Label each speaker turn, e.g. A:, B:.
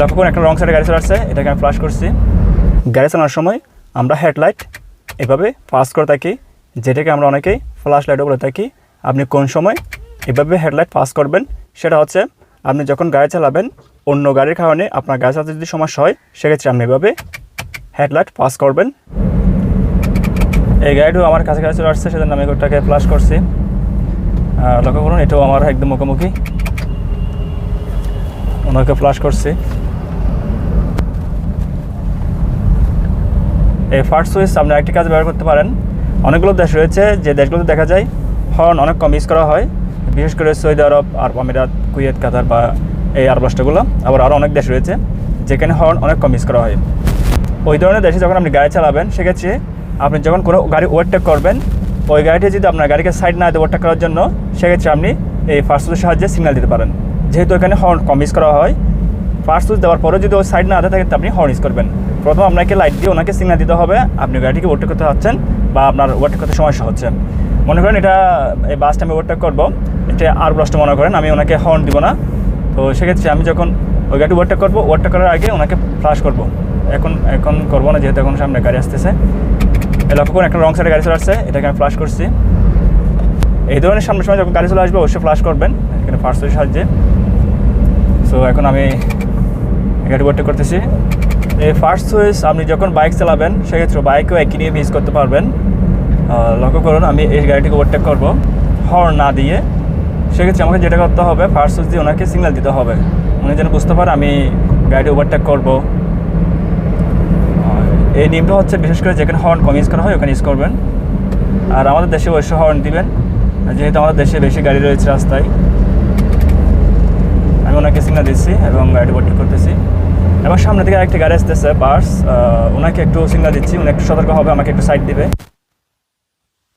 A: লক্ষ্য করুন একটা রং সাইডে গাড়ি চলে আসছে, এটাকে আমি ফ্লাশ করছি। গাড়ি চালানোর সময় আমরা হেডলাইট এভাবে পাস করে থাকি, যেটাকে আমরা অনেকেই ফ্ল্যাশ লাইটও বলে থাকি। আপনি কোন সময় এভাবে হেডলাইট পাস করবেন, সেটা হচ্ছে আপনি যখন গাড়ি চালাবেন, অন্য গাড়ির কারণে আপনার গাড়ি চালাতে যদি সমস্যা হয়, সেক্ষেত্রে আপনি এভাবে হেডলাইট পাস করবেন। এই গাড়িটাও আমার কাছে কাছে চলে আসছে, সেজন্য আমি ওটাকে ফ্লাশ করছি। লক্ষ্য করুন, এটাও আমার একদম মুখোমুখি। ওনাকে ফ্লাশ করছি। এই ফার্স্ট সুইচ আপনি একটি কাজ ব্যবহার করতে পারেন। অনেকগুলো দেশ রয়েছে, যে দেশগুলোতে দেখা যায় হর্ন অনেক কম ইউজ করা হয়। বিশেষ করে সৌদি আরব আর আমিরাত, কুয়েত, কাতার বা এই আরব রাষ্ট্রগুলো। আবার আরও অনেক দেশ রয়েছে, যেখানে হর্ন অনেক কম ইউজ করা হয়। ওই ধরনের দেশে যখন আপনি গাড়ি চালাবেন, সেক্ষেত্রে আপনি যখন কোনো গাড়ি ওভারটেক করবেন, ওই গাড়িটি যদি আপনার গাড়িকে সাইড না দিয়ে ওভারটেক করার জন্য, সেক্ষেত্রে আপনি এই ফার্স্ট সুইচের সাহায্যে সিগন্যাল দিতে পারেন। যেহেতু এখানে হর্ন কম ইউজ করা হয় ফার্স্ট সুইচ দেওয়ার পরে যদি ওই সাইড না থাকে আপনি হর্ন ইউজ করবেন। প্রথম আপনাকে লাইট দিয়ে ওনাকে সিগন্যাল দিতে হবে, আপনি গাড়িটিকে ওভারটেক করতে পারছেন বা আপনার ওভারটেক করতে সমস্যা হচ্ছে। মনে করেন এটা, এই বাসটা আমি ওভারটেক করব, এটা আর ব্রাসটা মনে করেন, আমি ওনাকে হর্ন দিব না। তো সেক্ষেত্রে আমি যখন ওই গাড়ি ওভারটেক করব ওভারটেক করার আগে ওনাকে ফ্লাশ করব। এখন এখন করব না, যেহেতু এখন সামনে গাড়ি আসতেছে। লক্ষ্য করুন, একটা রং সাইডে গাড়ি চলে আসছে, এটাকে আমি ফ্লাশ করছি। এই ধরনের সামনের সময় যখন গাড়ি চলে আসবে, অবশ্যই ফ্লাশ করবেন, এখানে ফার্স্ট সাহায্যে। সো এখন আমি গাড়ি ওভারটেক করতেছি। ফার্স্ট সুইচ আপনি যখন বাইক চালাবেন, সেক্ষেত্রে বাইকেও একই নিয়ে ইউজ করতে পারবেন। লক্ষ্য করুন, আমি এই গাড়িটিকে ওভারটেক করব। হর্ন না দিয়ে, সেক্ষেত্রে আমাকে যেটা করতে হবে ফার্স্ট সুইচ দিয়ে ওনাকে সিগন্যাল দিতে হবে। উনি যেন বুঝতে পারে আমি গাড়িটি ওভারটেক করব। এই নিয়মটা হচ্ছে, বিশেষ করে যেখানে হর্ন কম ইউজ করা হয়, ওখানে ইউজ করবেন। আর আমাদের দেশে অবশ্যই হর্ন দিবেন। যেহেতু আমাদের দেশে বেশি গাড়ি রয়েছে রাস্তায়, আমি ওনাকে সিগনাল দিচ্ছি এবং গাড়িটি ওভারটেক করতেছি। এবং সামনে থেকে আরেকটি গাড়ি আসতেছে বাস ওনাকে একটু সিগনাল দিচ্ছি, উনি একটু সতর্ক হবে, আমাকে একটু সাইড দিবে।